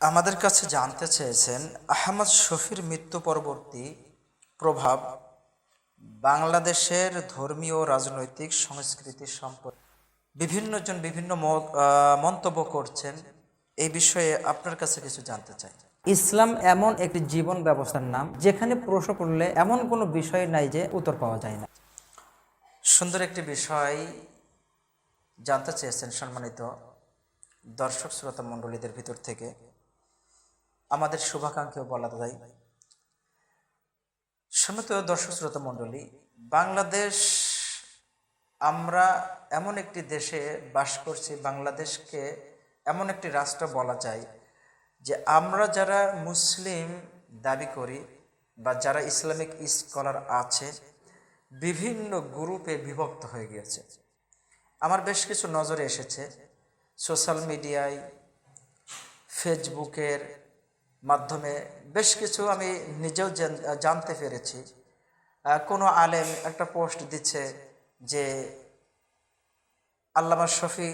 আমাদের কাছে জানতে চেয়েছেন আহমদ শফির মৃত্যু পরবর্তী প্রভাব বাংলাদেশের ধর্মীয় রাজনৈতিক সংস্কৃতি সম্পর্কে। বিভিন্নজন বিভিন্ন মন্তব্য করছেন। এই বিষয়ে আপনার কাছে কিছু জানতে চাই। ইসলাম এমন একটি জীবন ব্যবস্থার নাম যেখানে প্রশ্ন করলে এমন কোনো বিষয় নাই যে উত্তর পাওয়া যায় না। সুন্দর একটি বিষয় জানতে চেয়েছেন সম্মানিত দর্শক শ্রোতা মণ্ডলীদের ভিতর থেকে। আমাদের শুভাকাঙ্ক্ষীও বলা যায়। সম্মানিত দর্শক শ্রোতা মণ্ডলী, বাংলাদেশ, আমরা এমন একটি দেশে বাস করছি, বাংলাদেশকে এমন একটি রাষ্ট্র বলা যায় যে আমরা যারা মুসলিম দাবি করি বা যারা ইসলামিক স্কলার আছে, বিভিন্ন গ্রুপে বিভক্ত হয়ে গিয়েছে। আমার বেশ কিছু নজরে এসেছে। সোশ্যাল মিডিয়ায়, ফেসবুকের মাধ্যমে বেশ কিছু আমি নিজেও জানতে পেরেছি। কোনো আলেম একটা পোস্ট দিচ্ছে যে আল্লামা শফি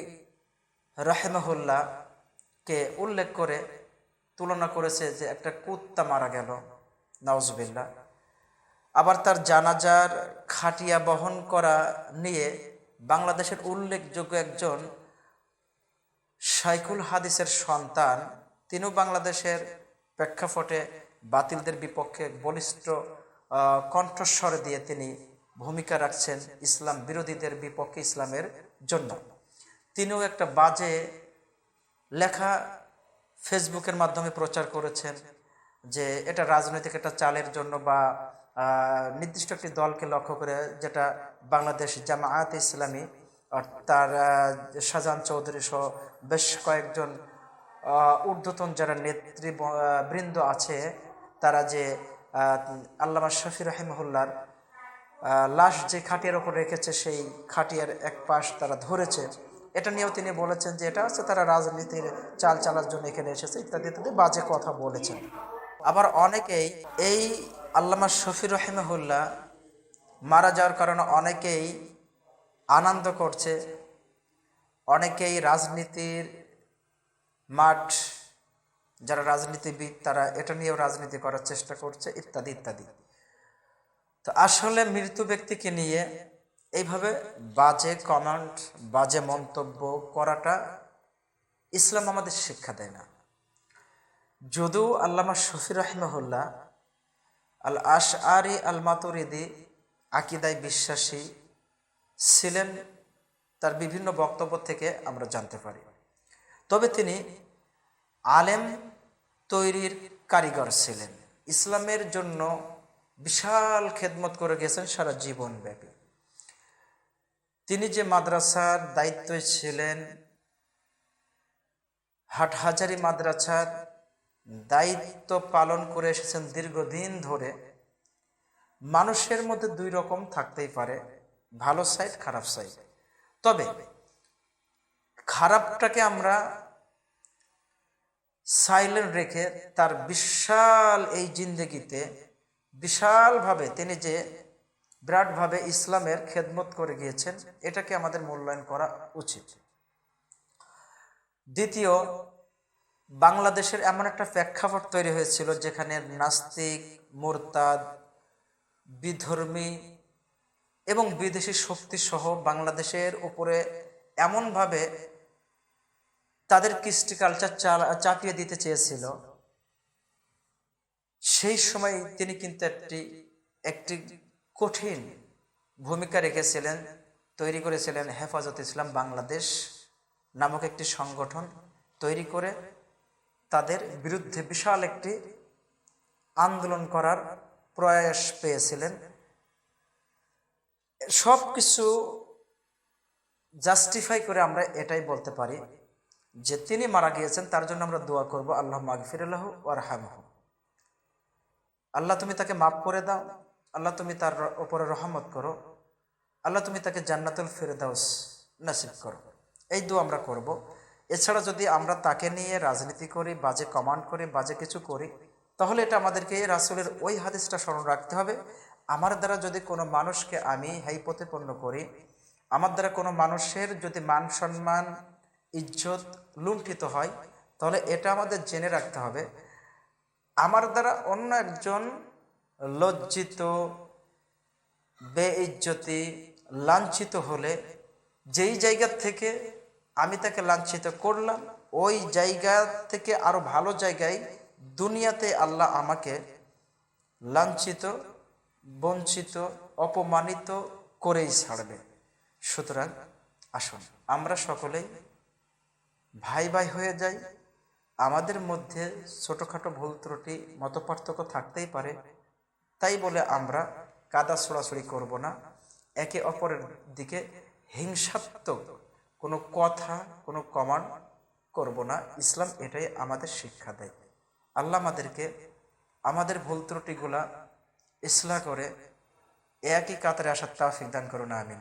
রাহেমহুল্লাহ কে উল্লেখ করে তুলনা করেছে যে একটা কুত্তা মারা গেল নওয়াজবিল্লা আবার তার জানাজার খাটিয়া বহন করা নিয়ে বাংলাদেশের উল্লেখযোগ্য একজন সাইকুল হাদিসের সন্তান, তিনিও বাংলাদেশের প্রেক্ষাপটে বাতিলদের বিপক্ষে বলিষ্ঠ কণ্ঠস্বর দিয়ে তিনি ভূমিকা রাখছেন ইসলাম বিরোধীদের বিপক্ষে ইসলামের জন্য। তিনিও একটা বাজে লেখা ফেসবুকের মাধ্যমে প্রচার করেছেন যে এটা রাজনৈতিক একটা চালের জন্য বা নির্দিষ্ট একটি দলকে লক্ষ্য করে যেটা বাংলাদেশ জামায়াত ইসলামী তার শাহজাহান চৌধুরী সহ বেশ কয়েকজন ঊর্ধ্বতন যারা নেতৃ বৃন্দ আছে, তারা যে আল্লামা শফি রহিমহুল্লার লাশ যে খাটিয়ার ওপর রেখেছে, সেই খাটিয়ার এক পাশ তারা ধরেছে। এটা নিয়েও তিনি বলেছেন যে, এটা হচ্ছে তারা রাজনীতির চাল চালার জন্য এখানে এসেছে, ইত্যাদি ইত্যাদি বাজে কথা বলেছেন। আবার অনেকেই এই আল্লামা শফি রহিমহুল্লাহ মারা যাওয়ার কারণে অনেকেই আনন্দ করছে, অনেকেই রাজনীতির মাঠ, যারা রাজনীতিবিদ, তারা এটা নিয়েও রাজনীতি করার চেষ্টা করছে, ইত্যাদি ইত্যাদি। তো আসলে মৃত্যু ব্যক্তিকে নিয়ে এইভাবে বাজে কমেন্ট বাজে মন্তব্য করাটা ইসলাম আমাদের শিক্ষা দেয় না। যদিও আল্লামা শফি রহমহুল্লাহ আল আশ আরি আল মাতুরিদি আকিদায় বিশ্বাসী ছিলেন, তার বিভিন্ন বক্তব্য থেকে আমরা জানতে পারি। তবে তিনি আলেম তৈরির কারিগর ছিলেন। ইসলামের জন্য বিশাল খেদমত করে গেছেন সারা জীবন ব্যাপী তিনি যে মাদ্রাসার দায়িত্বে ছিলেন, হাটহাজারি মাদ্রাসার দায়িত্ব পালন করে এসেছেন দীর্ঘদিন ধরে, মানুষের মধ্যে দুই রকম থাকতেই পারে, ভালো সাইড খারাপ সাইড তবে খারাপটাকে আমরা সাইলেন্ট রেখে তার বিশাল এই জিন্দগিতে বিশালভাবে তিনি যে বিরাটভাবে ইসলামের খেদমত করে গিয়েছেন, এটাকে আমাদের মূল্যায়ন করা উচিত। দ্বিতীয়, বাংলাদেশের এমন একটা প্রেক্ষাপট তৈরি হয়েছিল যেখানে নাস্তিক, মোরতাদ, বিধর্মী এবং বিদেশি শক্তি সহ বাংলাদেশের উপরে এমনভাবে তাদের কৃষ্টি কালচার চাপিয়ে দিতে চেয়েছিল। সেই সময় তিনি কিন্তু একটি একটি কঠিন ভূমিকা রেখেছিলেন, তৈরি করেছিলেন হেফাজত ইসলাম বাংলাদেশ নামক একটি সংগঠন তৈরি করে তাদের বিরুদ্ধে বিশাল একটি আন্দোলন করার প্রয়াস পেয়েছিলেন। সব কিছু জাস্টিফাই করে আমরা এটাই বলতে পারি। যে তিনি মারা গিয়েছেন, তার জন্য আমরা দোয়া করব, আল্লাহ মাগফিরাল্লাহ ওয়ারহামহ। আল্লাহ তুমি তাকে মাফ করে দাও, আল্লাহ তুমি তার ওপরে রহমত করো, আল্লাহ তুমি তাকে জান্নাতুল ফেরদাউস নাসিব করো। এই দোয়া আমরা করব। এছাড়া যদি আমরা তাকে নিয়ে রাজনীতি করি, বাজে কমান্ড করি, বাজে কিছু করি, তাহলে এটা আমাদেরকে রাসুলের ওই হাদিসটা স্মরণ রাখতে হবে। আমার দ্বারা যদি কোনো মানুষকে আমি হাই প্রতিপন্ন করি, আমার দ্বারা কোনো মানুষের যদি মান সম্মান ইজ্জত লুণ্ঠিত হয়, তাহলে এটা আমাদের জেনে রাখতে হবে। আমার দ্বারা অন্য একজন লজ্জিত, বেইজ্জতি, লাঞ্ছিত হলে যেই জায়গা থেকে আমি তাকে লাঞ্ছিত করলাম, ওই জায়গা থেকে আরও ভালো জায়গায় দুনিয়াতে আল্লাহ আমাকে লাঞ্ছিত, বঞ্চিত, অপমানিত করেই ছাড়বে। সুতরাং আসুন, আমরা সকলেই ভাই ভাই হয়ে যাই, আমাদের মধ্যে ছোটোখাটো ভুল ত্রুটি, মতপার্থক্য থাকতেই পারে। তাই বলে আমরা কাদা ছোড়াছড়ি করব না। একে অপরের দিকে হিংসাত্মক কোনো কথা, কোনো কমান্ড করব না। ইসলাম এটাই আমাদের শিক্ষা দেয়। আল্লাহ আমাদেরকে আমাদের ভুল ত্রুটিগুলা ইসলাহ করে, একই কাতারে আসার তাফিক দান করুন, আমিন।